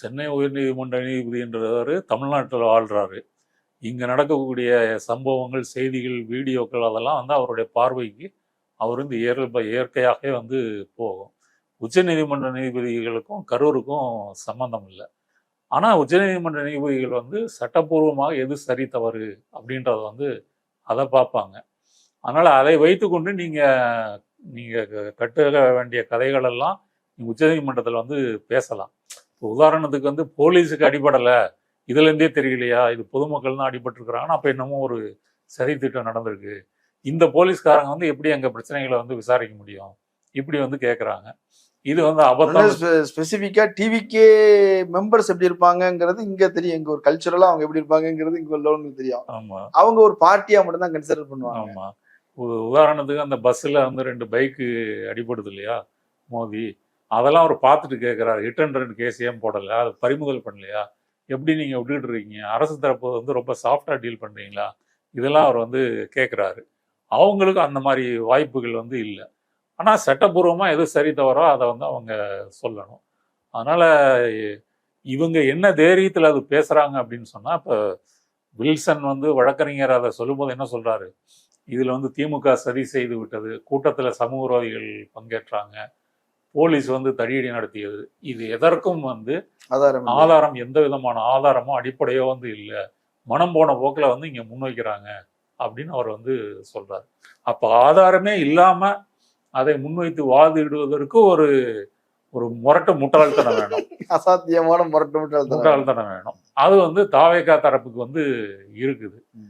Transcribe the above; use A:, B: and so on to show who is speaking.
A: சென்னை உயர்நீதிமன்ற நீதிபதின்றவர் தமிழ்நாட்டில் வாழ்கிறாரு இங்கே நடக்கக்கூடிய சம்பவங்கள் செய்திகள் வீடியோக்கள் அதெல்லாம் வந்து அவருடைய பார்வைக்கு அவர் வந்து இயல்ப இயற்கையாகவே வந்து போகும். உச்சநீதிமன்ற நீதிபதிகளுக்கும் கரூருக்கும் சம்பந்தம் இல்லை. ஆனால் உச்சநீதிமன்ற நீதிபதிகள் வந்து சட்டப்பூர்வமாக எது சரி தவறு அப்படின்றத வந்து அதை பார்ப்பாங்க. அதனால் அதை வைத்துக்கொண்டு நீங்கள் நீங்கள் கட்டுக வேண்டிய கதைகளெல்லாம் நீங்கள் உச்சநீதிமன்றத்தில் வந்து பேசலாம். உதாரணத்துக்கு வந்து போலீஸுக்கு அடிபடலை. இதுலேருந்தே தெரியலையா? இது பொதுமக்கள் தான் அடிபட்டிருக்கிறாங்கன்னா அப்போ என்னமோ ஒரு சதி திட்டம் நடந்திருக்கு. இந்த போலீஸ்காரங்க வந்து எப்படி எங்கள் பிரச்சனைகளை வந்து விசாரிக்க முடியும்? இப்படி வந்து கேட்குறாங்க இது வந்து அபத்தம்.
B: ஸ்பெசிஃபிக்கா டிவிக்கே மெம்பர்ஸ் எப்படி இருப்பாங்கங்கிறது இங்க தெரியும். இங்க ஒரு கல்ச்சுரலா அவங்க எப்படி இருப்பாங்கங்கிறது இங்க உள்ளவங்களுக்கு தெரியும்.
A: ஆமாம்
B: அவங்க ஒரு பார்ட்டியா மட்டும் தான் கன்சிடர் பண்ணுவாங்க.
A: ஆமா. உ- உதாரணத்துக்கு அந்த பஸ்ஸில் வந்து ரெண்டு பைக்கு அடிபடுது இல்லையா? மோதி. அதெல்லாம் அவர் பார்த்துட்டு கேட்குறாரு ஹிட் அண்ட் ரன் கேஸ் ஏன் போடலை? அதை பறிமுதல் பண்ணலையா? எப்படி நீங்கள் விட்டுட்டு இருக்கீங்க? அரசு தரப்பு வந்து ரொம்ப சாஃப்டாக டீல் பண்ணுறீங்களா இதெல்லாம் அவர் வந்து கேட்குறாரு அவங்களுக்கு அந்த மாதிரி வாய்ப்புகள் வந்து இல்லை. ஆனால் சட்டப்பூர்வமாக எது சரி தவறோ அதை வந்து அவங்க சொல்லணும். அதனால் இவங்க என்ன தைரியத்தில் அது பேசுகிறாங்க அப்படின்னு சொன்னால் இப்போ வில்சன் வந்து வழக்கறிஞர் அதை சொல்லும்போது என்ன சொல்கிறாரு இதில் வந்து திமுக சதி செய்து விட்டது. கூட்டத்தில் சமூகவாதிகள் பங்கேற்றாங்க. போலீஸ் வந்து தடியடி நடத்தியது. இது எதற்கும் வந்து
B: ஆதாரம்.
A: ஆதாரம் எந்த விதமான ஆதாரமோ அடிப்படையோ வந்து இல்லை. மனம் போன போக்கில் வந்து இங்கே முன்வைக்கிறாங்க அப்படின்னு அவர் வந்து சொல்றாரு. அப்போ ஆதாரமே இல்லாமல் அதை முன்வைத்து வாதிடுவதற்கு ஒரு ஒரு முரட்டு முட்டாள்தனம் வேணும்.
B: அசாத்தியமான முரட்டு முட்டாள்
A: முட்டாள்தனம் வேணும். அது வந்து தாவேக்கா தரப்புக்கு வந்து இருக்குது.